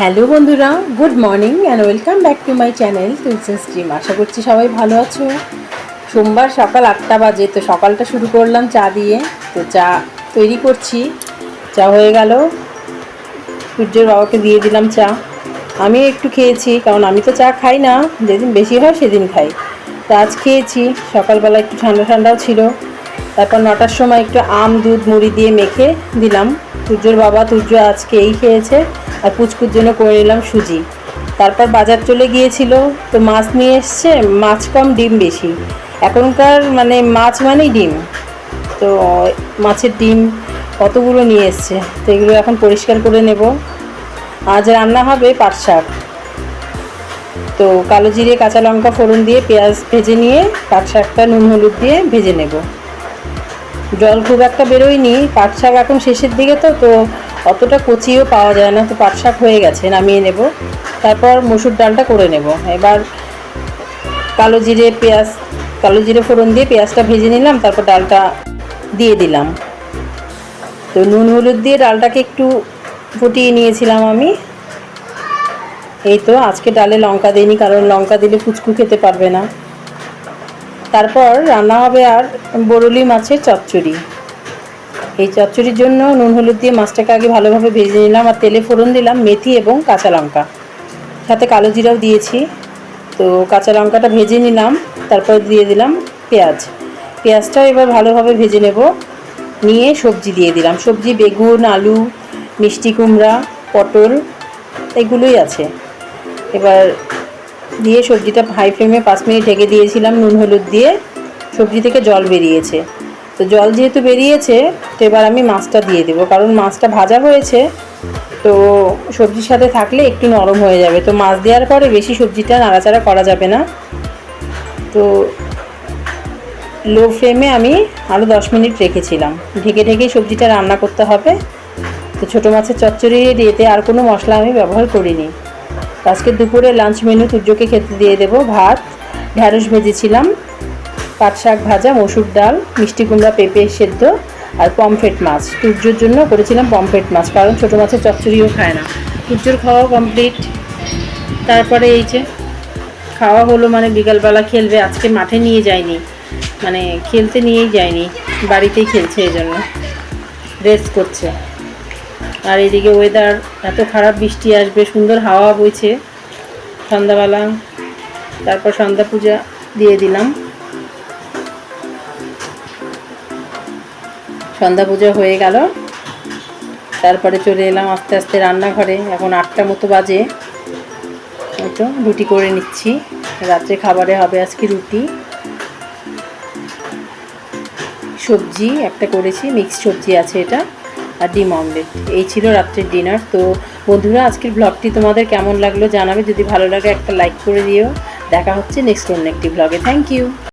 Hello বন্ধুরা, good morning and welcome back to my channel Tulsi stream আশা করছি সবাই ভালো আছো। সোমবার সকাল আটটা বাজে, তো সকালটা শুরু করলাম চা দিয়ে। তো চা তৈরি করছি, চা হয়ে গেল। সূর্যের বাবাকে দিয়ে দিলাম চা। আমি একটু খেয়েছি, কারণ আমি তো চা খাই না, যেদিন বেশি হয় সেদিন খাই। তো আজ খেয়েছি, সকালবেলা একটু ঠান্ডা ঠান্ডাও ছিল। তারপর নটার সময় একটু আম, দুধ, মুড়ি দিয়ে মেখে দিলাম। সূর্যর বাবা, সূর্য আজকে এই খেয়েছে। আর পুচকুর জন্য করে নিলাম সুজি। তারপর বাজার চলে গিয়েছিল, তো মাছ নিয়ে এসছে, মাছ কম, ডিম বেশি। এখনকার মানে মাছ মানেই ডিম। তো মাছের ডিম কতগুলো নিয়ে এসছে, তো এগুলো এখন পরিষ্কার করে নেব। আজ রান্না হবে পাট শাক। তো কালো জিরে, কাঁচা লঙ্কা, ফোড়ন দিয়ে, পেঁয়াজ ভেজে নিয়ে পাট শাকটা নুন, হলুদ দিয়ে ভেজে নেব। জল খুব একটা বেরোয়নি, পাট শাক এখন শেষের দিকে তো তো অতটা কচিও পাওয়া যায় না, তো পাট শাক হয়ে গেছে, নামিয়ে নেব। তারপর মসুর ডালটা করে নেব। এবার কালো জিরে, পেঁয়াজ, কালো জিরে ফোড়ন দিয়ে পেঁয়াজটা ভেজে নিলাম, তারপর ডালটা দিয়ে দিলাম। তো নুন হলুদ দিয়ে ডালটাকে একটু ফুটিয়ে নিয়েছিলাম আমি। এই তো আজকে ডালে লঙ্কা দিইনি, কারণ লঙ্কা দিলে ফুচকু খেতে পারবে না। তারপর রান্না হবে আর বরলি মাছের চচ্চড়ি। এই চচ্চড়ির জন্য নুন, হলুদ দিয়ে মাছটাকে আগে ভালোভাবে ভেজে নিলাম আর তেলে ফোড়ন দিলাম মেথি এবং কাঁচা লঙ্কা। সাথে কালো জিরাও দিয়েছি। তো কাঁচা লঙ্কাটা ভেজে নিলাম, তারপর দিয়ে দিলাম পেঁয়াজ। পেঁয়াজটাও এবার ভালোভাবে ভেজে নেব। নিয়ে সবজি দিয়ে দিলাম। সবজি, বেগুন, আলু, মিষ্টি কুমড়া, পটল, এগুলোই আছে। এবার দিয়ে সবজিটা হাই ফ্লেমে পাঁচ মিনিট ঢেকে দিয়েছিলাম নুন, হলুদ দিয়ে। সবজি থেকে জল বেরিয়েছে। তো জল যেহেতু বেরিয়েছে, তো এবার আমি মাছটা দিয়ে দেবো। কারণ মাছটা ভাজা হয়েছে, তো সবজির সাথে থাকলে একটু নরম হয়ে যাবে। তো মাছ দেওয়ার পরে বেশি সবজিটা নাড়াচাড়া করা যাবে না। তো লো ফ্লেমে আমি আরও দশ মিনিট রেখেছিলাম। ঢেকে ঢেকে সবজিটা রান্না করতে হবে। তো ছোটো মাছের চচ্চড়ি এতে আর কোনো মশলা আমি ব্যবহার করিনি। আজকে দুপুরে লাঞ্চ মেনু তুর্যকে খেতে দিয়ে দেব ভাত। ঢ্যাঁড়স ভেজেছিলাম। পাট শাক ভাজা, মসুর ডাল, মিষ্টি কুমড়া, পেঁপে সেদ্ধ আর পমফ্রেট মাছ। তুর্যর জন্য করেছিলাম পমফ্রেট মাছ, কারণ ছোটো মাছের চচ্চড়িও খায় না। তুর্যর খাওয়া কমপ্লিট তারপরে এই যে খাওয়া হলো মানে বিকালবেলা খেলবে, আজকে মাঠে নিয়ে যায়নি। মানে খেলতে নিয়েই যায়নি, বাড়িতেই খেলছে এই জন্য রেস্ট করছে। আর এদিকে ওয়েদার এত খারাপ বৃষ্টি আসবে, সুন্দর হাওয়া বইছে। সন্ধ্যাবেলা, তারপর সন্ধ্যা পূজা দিয়ে দিলাম। সন্ধ্যা পূজা হয়ে গেল। তারপরে চলে এলাম আস্তে আস্তে রান্নাঘরে। এখন আটটা মতো বাজে। তো রুটি করে নিচ্ছি। রাত্রে খাবারে হবে আজকে রুটি। সবজি একটা করেছি মিক্স সবজি আছে এটা আর ডিম অমলেট। এই ছিল রাত্রের ডিনার তো বন্ধুরা, আজকের ব্লগটি তোমাদের কেমন লাগল জানাবে। যদি ভালো লাগে একটা লাইক করে দিও। দেখা হচ্ছে নেক্সট অন্য একটি ব্লগে থ্যাংক ইউ